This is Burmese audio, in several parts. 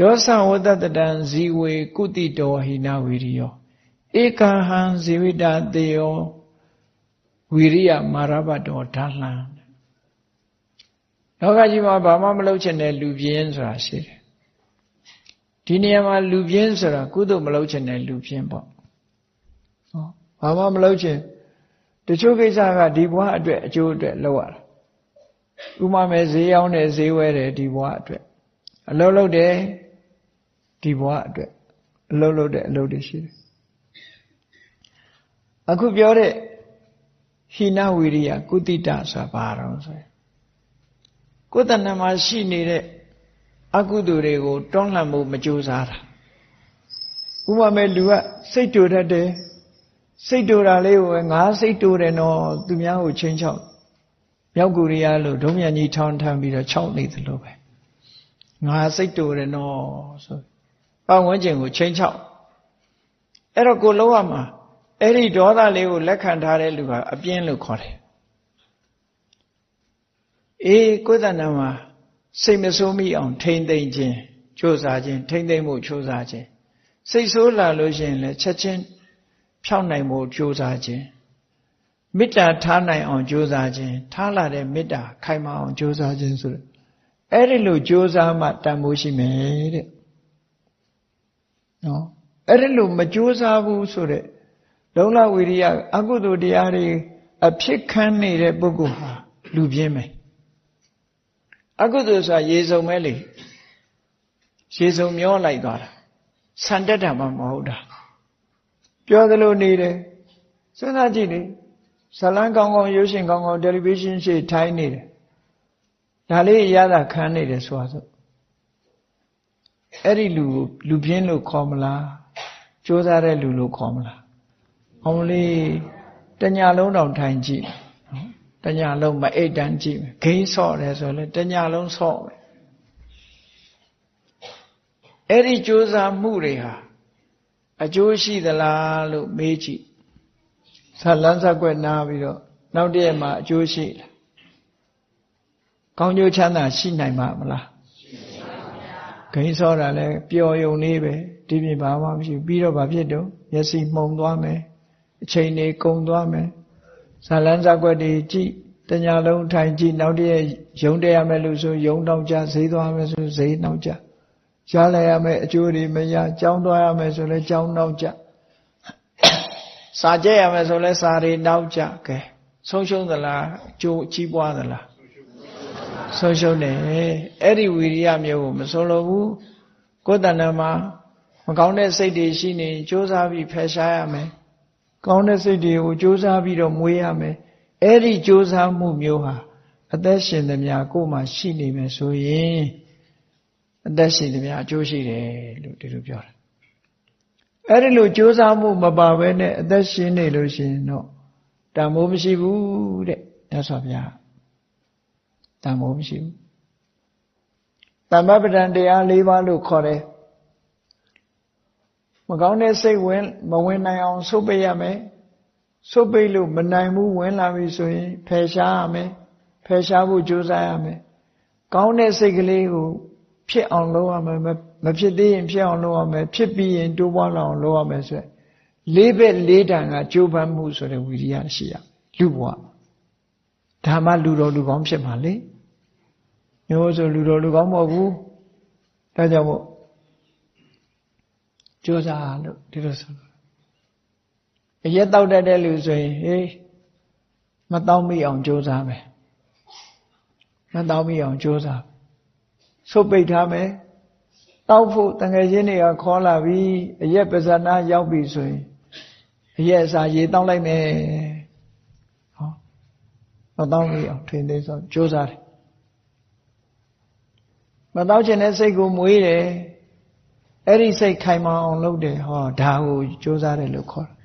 ယောသဝတ္တတံဇီဝေကုတိတောဟိနဝီရိယောဧကဟံဇေဝိတာတေယောဝီရိယမာရဘတောဓာလံလောကကြီးမှာဘာမှမလုပ်ချင်တဲ့လူပြင်းဆိုတာရှိတယ်ဒီနေရာမှာလူပြင်းဆိုတာကုသိုလ်မလုပ်ချင်တဲ့လူပြင်းပေါ့ဟောဘာမှမလုပ်ချင်တချို့ကိစ္စကဒီဘဝအတွက်အကျိုးအတွက်လုပ်ရတာဥမာမဲ့ဈေးရောက်တယ်ဈေးဝဲတယ်ဒီဘဝအတွက်အလုပ်လုပ်တယ် ဒီဘဝအတွက်အလုပ်လုပ်တဲ့အလုပ်တွေရှိတယ်အခုပြောတဲ့ဟိနဝိရိယကုတိတဆိုတာဘာတော့ဆိုရင်ကိုယ်တဏ္ဍမှာရှိနေတဲ့အကုသိုလ်တွေကိုတွန်းလှန်မှုမကြိုးစားတာဥပမာလူကစိတ်တူတတ်တယ်စိတ်တူတာလေးကိုငါစိတ်တူတယ်နော်သူများကိုချင်းချောက်မြောက်ကိုရီးယားလို့ဒုံမြန်ကြီးထောင်းထမ်းပြီးတော့ခြောက်နေသလိုပဲငါစိတ်တူတယ်နော်ဆို ပတ်ဝန်းကျင်ကိုချင်းချောက်အဲ့တော့ကိုလုံးဝမှာအဲ့ဒီဒေါသလေးကိုလက်ခံထားတဲ့လူကအပြင်းလို့ခေါ်တယ်အေးကိုယ်တဏ္ဍမှာစိတ်မဆိုးမိအောင် ထိမ့်သိမ့်ခြင်းကြိုးစားခြင်းထိမ့်သိမ့်မှုကြိုးစားခြင်းစိတ်ဆိုးလာလို့ရှိရင်လည်းချက်ချင်းဖြောင်းနိုင်မှုကြိုးစားခြင်းမေတ္တာထားနိုင်အောင်ကြိုးစားခြင်းထားလာတဲ့မေတ္တာခိုင်မာအောင်ကြိုးစားခြင်းဆိုတဲ့အဲ့ဒီလိုကြိုးစားမှတန်ဖိုးရှိမယ်တဲ့ နော်အဲ့ဒီလိုမကြိုးစားဘူးဆိုတဲ့လုံလဝိရိယအကုသိုလ်တရားတွေအဖြစ်ခံနေတဲ့ပုဂ္ဂိုလ်ဟာလူပြင်းမယ်အကုသိုလ်ဆိုတာရေစုံပဲလေရေစုံမျောလိုက်သွားတာဆန်တက်တာမှမဟုတ်တာပြောသလိုနေတယ်စဉ်းစားကြည့်လေဇလန်းကောင်းကောင်းရုပ်ရှင်ကောင်းကောင်းတယ်လီဗီရှင်းရှေ့ထိုင်းနေတယ်ဒါလေးရတာခံနေတယ်ဆိုတာဆို အဲ့ဒီလူလူပြင်းလို့ခေါ်မလားစ조사တဲ့လူလို့ခေါ်မလားအောင်လေးတညာလုံးတောင်ထိုင်ကြည့်တညာလုံးမအိတ်တန်းကြည့်မယ်ဂိမ်းဆော့တယ်ဆိုလဲတညာလုံးဆော့မယ်အဲ့ဒီကြိုးစားမှုတွေဟာအကျိုးရှိသလားလို့မေးကြည့်ဆလန်းဆက်ွက်နားပြီးတော့နောက်တည့်မှာအကျိုးရှိလားကောင်းကျိုးချမ်းသာရှိနိုင်မှာမလား ဂိမ်းဆော့တာလဲပျော်ယုံနေပဲဒီပြင်ဘာမှမရှိပြီးတော့ဘာဖြစ်တော့မျက်စိမှုံသွားမယ်အချိန်တွေကုန်သွားမယ်ဇာလန်းဇာကွက်တွေကြည့်တညာလုံးထိုင်ကြည့်နောက်တည့်ရုံတက်ရမယ်လို့ဆိုရုံတောင်ကြဈေးသွားမယ်ဆိုဈေးနောက်ကြရလိုက်ရမယ်အကျိုးတွေမရကြောင်းသွားရမယ်ဆိုလဲကြောင်းနောက်ကြစာကြက်ရမယ်ဆိုလဲစာတွေနောက်ကြကဲဆုံးရှုံးသလားအကျိုးကြီးပွားသလား ဆုံးရှုံးတယ်အဲ့ဒီဝီရိယမျိုးကိုမဆုံးလို့ဘူးကိုယ်တဏ္ဍမှာမကောင်းတဲ့စိတ်တွေရှိနေကြိုးစားပြီးဖယ်ရှားရမယ်ကောင်းတဲ့စိတ်တွေကိုကြိုးစားပြီးတော့မွေးရမယ်အဲ့ဒီကြိုးစားမှုမျိုးဟာအသက်ရှင်သမျှကိုယ်မှာရှိနေမယ်ဆိုရင်အသက်ရှင်သမျှအကျိုးရှိတယ်လို့ဒီလိုပြောတာအဲ့ဒီလိုကြိုးစားမှုမပါဘဲနဲ့အသက်ရှင်နေလို့ရှိရင်တော့တန်မိုးမရှိဘူးတဲ့မြတ်စွာဘုရား တန်မိုးမရှိဘူးတမ္ပပဒံတရား၄ပါးလို့ခေါ်တယ်မကောင်းတဲ့စိတ်ဝင်မဝင်နိုင်အောင်ဆုတ်ပိတ်ရမယ်ဆုတ်ပိတ်လို့မနိုင်ဘူးဝင်လာပြီဆိုရင်ဖယ်ရှားရမယ်ဖယ်ရှားဖို့ကြိုးစားရမယ်ကောင်းတဲ့စိတ်ကလေးကိုဖြစ်အောင်လုပ်ရမယ်မဖြစ်သေးရင်ဖြစ်အောင်လုပ်ရမယ်ဖြစ်ပြီးရင်တိုးပွားလာအောင်လုပ်ရမယ်ဆိုလေးဘက်လေးတန်ကကြိုးပမ်းမှုဆိုတဲ့ဝိရိယရှိရလူဘဝ ဒါမှလူတော်လူကောင်းဖြစ်မှာလေမျိုးဆိုလူတော်လူကောင်းမဟုတ်ဘူးဒါကြောင့်မို့ကြိုးစားလို့ဒီလိုဆိုအရက်တောက်တတ်တဲ့လူဆိုရင်ဟေးမတောင်းမိအောင်ကြိုးစားမယ်မတောင်းမိအောင်ကြိုးစားဆုတ်ပိတ်ထားမယ်တောက်ဖို့တငယ်ချင်းတွေကခေါ်လာပြီးအရက်ပဇာနာရောက်ပြီဆိုရင်အရက်အစာရေတောင်းလိုက်မယ်ဟော မတောင်းမိအောင်ထိန်သိမ်းဆိုကြိုးစားတယ်မတောက်ချင်တဲ့စိတ်ကိုမွေးတယ်အဲ့ဒီစိတ်ခိုင်မာအောင်လုပ်တယ်ဟောဒါကိုကြိုးစားတယ်လို့ခေါ်တယ်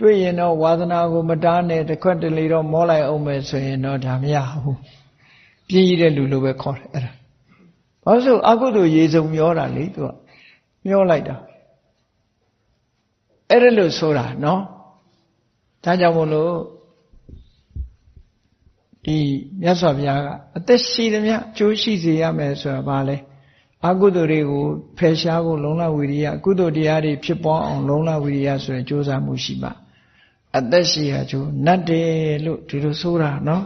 တွေ့ရင်တော့ဝါသနာကိုမတားနဲ့တခွက်တလေတော့မောလိုက်အောင်မယ်ဆိုရင်တော့ဒါမရဘူးပြင်းရတဲ့လူလိုပဲခေါ်တယ်အဲ့ဒါဘာလို့အကုသိုလ်ရေစုံမျောတာလေသူကမျောလိုက်တာအဲ့ဒါလို့ဆိုတာနော် ဒါကြောင့်မို့လို့ဒီမြတ်စွာဘုရားကအသက်ရှိသမျှကြိုးရှိစေရမယ်ဆိုတာဘာလဲအကုသိုလ်တွေကိုဖယ်ရှားဖို့လုံလဝိရိယကုသိုလ်တရားတွေဖြစ်ပေါ်အောင်လုံလဝိရိယဆိုတဲ့ကြိုးစားမှုရှိပါအသက်ရှိရာကြိုးနတ်တယ်လို့ဒီလိုဆိုတာနော်